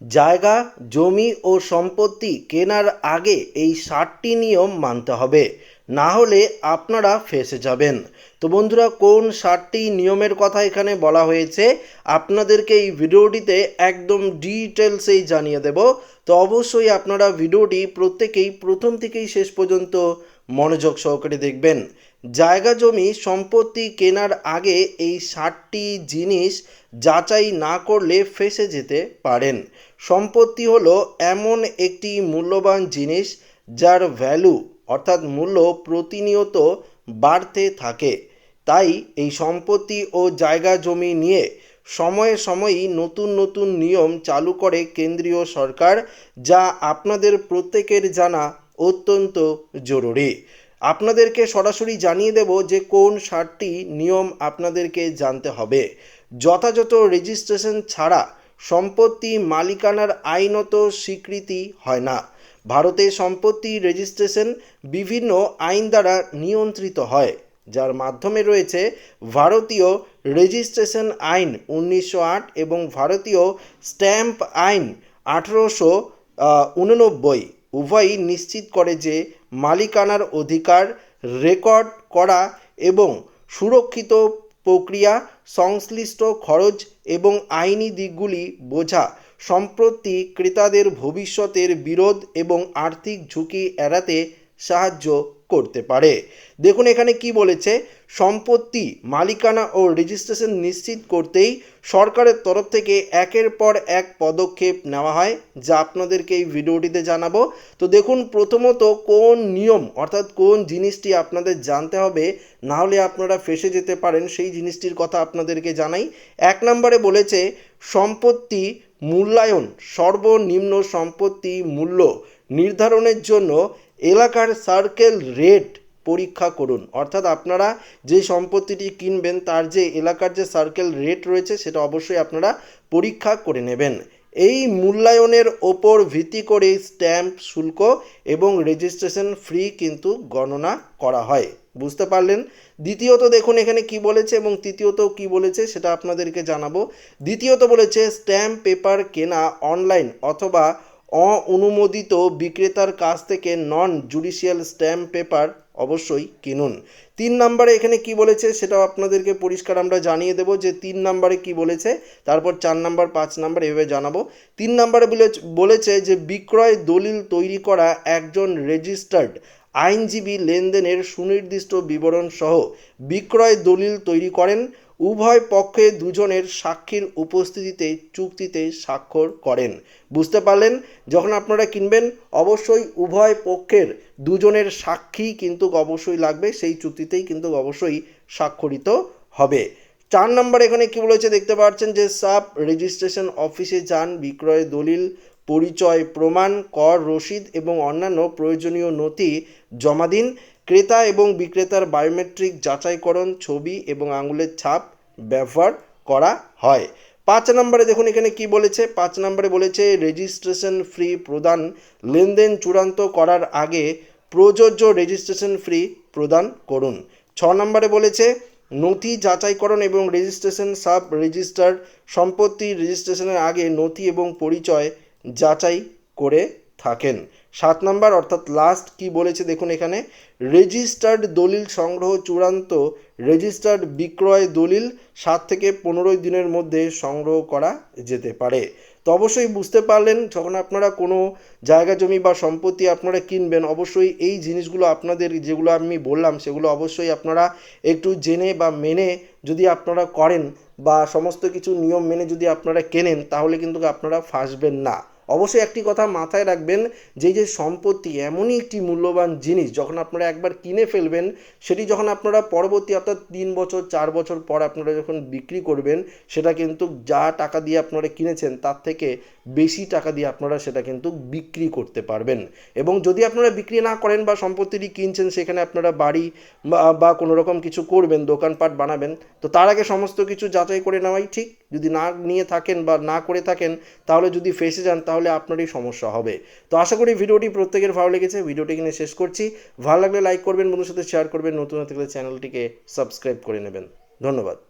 জায়গা, জমি ও সম্পত্তি কেনার আগে এই ষাটটি নিয়ম মানতে হবে। না হলে আপনারা ফেঁসে যাবেন। তো বন্ধুরা, কোন ষাটটি নিয়মের কথা এখানে বলা হয়েছে, আপনাদেরকে এই ভিডিওটিতে একদম ডিটেলসেই জানিয়ে দেব। তো অবশ্যই আপনারা ভিডিওটি প্রত্যেকেই প্রথম থেকেই শেষ পর্যন্ত মনোযোগ সহকারে দেখবেন। জায়গা জমি সম্পত্তি কেনার আগে এই ষাটটি জিনিস যাচাই না করলে ফেসে যেতে পারেন। সম্পত্তি হলো এমন একটি মূল্যবান জিনিস যার ভ্যালু অর্থাৎ মূল্য প্রতিনিয়ত বাড়তে থাকে। তাই এই সম্পত্তি ও জায়গা জমি নিয়ে সময়ে সময়ই নতুন নতুন নিয়ম চালু করে কেন্দ্রীয় সরকার, যা আপনাদের প্রত্যেকের জানা অত্যন্ত জরুরি। আপনাদেরকে সরাসরি জানিয়ে দেব যে কোন ষাটটি নিয়ম আপনাদেরকে জানতে হবে। যথাযথ রেজিস্ট্রেশন ছাড়া সম্পত্তি মালিকানার আইনত স্বীকৃতি হয় না। ভারতে সম্পত্তি রেজিস্ট্রেশন বিভিন্ন আইন দ্বারা নিয়ন্ত্রিত হয়, যার মাধ্যমে রয়েছে ভারতীয় রেজিস্ট্রেশন আইন উনিশশো আট এবং ভারতীয় স্ট্যাম্প আইন আঠেরোশো উননব্বই উভয়ই নিশ্চিত করে যে মালিকানার অধিকার রেকর্ড করা এবং সুরক্ষিত প্রক্রিয়া, সংশ্লিষ্ট খরচ এবং আইনি দিকগুলি বোঝা সম্প্রতি ক্রেতাদের ভবিষ্যতের বিরোধ এবং আর্থিক ঝুঁকি এড়াতে সাহায্য করতে পারে। দেখুন এখানে কি বলেছে সম্পত্তি, মালিকানা ও রেজিস্ট্রেশন নিশ্চিত করতেই সরকারের তরফ থেকে একের পর এক পদক্ষেপ নেওয়া হয়, যা আপনাদেরকে এই ভিডিওটিতে জানাব। তো দেখুন, প্রথমত কোন নিয়ম, অর্থাৎ কোন জিনিসটি আপনাদের জানতে হবে, না হলে আপনারা ফেসে যেতে পারেন, সেই জিনিসটির কথা আপনাদেরকে জানাই। এক নম্বরে বলেছে, সম্পত্তি মূল্যায়ন, সর্বনিম্ন সম্পত্তি মূল্য নির্ধারণের জন্য এলাকার সার্কেল রেট পরীক্ষা করুন। অর্থাৎ আপনারা যে সম্পত্তিটি কিনবেন, তার যে এলাকার যে সার্কেল রেট রয়েছে, সেটা অবশ্যই আপনারা পরীক্ষা করে নেবেন। এই মূল্যায়নের ওপর ভিত্তি করে স্ট্যাম্প শুল্ক এবং রেজিস্ট্রেশন ফ্রি কিন্তু গণনা করা হয়। বুঝতে পারলেন? দ্বিতীয়ত দেখুন এখানে কি বলেছে এবং তৃতীয়ত কি বলেছে, সেটা আপনাদেরকে জানাব। দ্বিতীয়ত বলেছে স্ট্যাম্প পেপার কেনা অনলাইন অথবা অনুমোদিত বিক্রেতার কাছ থেকে নন জুডিশিয়াল স্ট্যাম্প পেপার অবশ্যই কিনুন। তিন নাম্বারে এখানে কি বলেছে সেটা আপনাদেরকে পরিষ্কার আমরা জানিয়ে দেব যে তিন নাম্বারে কি বলেছে, তারপর চার নাম্বার, পাঁচ নাম্বার এভাবে জানাব। তিন নম্বরে বলেছে যে বিক্রয় দলিল তৈরি করা একজন রেজিস্টার্ড আইনজীবী লেনদেনের সুনির্দিষ্ট বিবরণ সহ বিক্রয় দলিল তৈরি করেন, উভয় পক্ষে দুজনের সাক্ষীর উপস্থিতিতে চুক্তিতে স্বাক্ষর করেন। বুঝতে পারলেন? যখন আপনারা কিনবেন, অবশ্যই উভয় পক্ষের দুজনের সাক্ষী কিন্তু অবশ্যই লাগবে, সেই চুক্তিতেই কিন্তু অবশ্যই স্বাক্ষরিত হবে। চার নম্বর এখানে কি বলেছে দেখতে পাচ্ছেন যে, সাব রেজিস্ট্রেশন অফিসে যান, বিক্রয় দলিল, পরিচয় প্রমাণ, কর রসিদ এবং অন্যান্য প্রয়োজনীয় নথি জমা দিন। ক্রেতা এবং বিক্রেতার বায়োমেট্রিক যাচাইকরণ, ছবি এবং আঙুলের ছাপ ব্যবহার করা হয়। পাঁচ নম্বরে দেখুন এখানে কি বলেছে। পাঁচ নম্বরে বলেছে, রেজিস্ট্রেশন ফ্রি প্রদান, লেনদেন চূড়ান্ত করার আগে প্রযোজ্য রেজিস্ট্রেশন ফ্রি প্রদান করুন। ছ নম্বরে বলেছে নথি যাচাইকরণ এবং রেজিস্ট্রেশন সাব রেজিস্ট্রার সম্পত্তি রেজিস্ট্রেশনের আগে নথি এবং পরিচয় যাচাই করে থাকেন। সাত নাম্বার, অর্থাৎ লাস্ট কি বলেছে দেখুন এখানে। রেজিস্টার্ড দলিল সংগ্রহ চূড়ান্ত রেজিস্টার্ড বিক্রয় দলিল সাত থেকে পনেরোই দিনের মধ্যে সংগ্রহ করা যেতে পারে। তো অবশ্যই বুঝতে পারলেন, যখন আপনারা কোনো জায়গা, জমি বা সম্পত্তি আপনারা কিনবেন, অবশ্যই এই জিনিসগুলো আপনাদের, যেগুলো আমি বললাম, সেগুলো অবশ্যই আপনারা একটু জেনে বা মেনে যদি আপনারা করেন বা সমস্ত কিছু নিয়ম মেনে যদি আপনারা কেনেন, তাহলে কিন্তু আপনারা ফাঁসবেন না। অবশ্যই একটি কথা মাথায় রাখবেন যে যে সম্পত্তি এমনই একটি মূল্যবান জিনিস যখন আপনারা একবার কিনে ফেলবেন, সেটি যখন আপনারা পরবর্তী অর্থাৎ তিন বছর, চার বছর পর আপনারা যখন বিক্রি করবেন, সেটা কিন্তু যা টাকা দিয়ে আপনারা কিনেছেন তার থেকে বেশি টাকা দিয়ে আপনারা সেটা কিন্তু বিক্রি করতে পারবেন। এবং যদি আপনারা বিক্রি না করেন বা সম্পত্তিটি কিনছেন, সেখানে আপনারা বাড়ি বা কোনো রকম কিছু করবেন, দোকানপাট বানাবেন, তো তার আগে সমস্ত কিছু যাচাই করে নেওয়াই ঠিক। যদি না নিয়ে থাকেন বা না করে থাকেন, তাহলে যদি ফেসে যান, তাহলে আপনারই সমস্যা হবে। তো আশা করি ভিডিওটি প্রত্যেকের ভালো লেগেছে। ভিডিওটি কিনে শেষ করছি। ভালো লাগলে লাইক করবেন বন্ধুর সাথে শেয়ার করবেন। নতুন গেলে চ্যানেলটিকে সাবস্ক্রাইব করে নেবেন। ধন্যবাদ।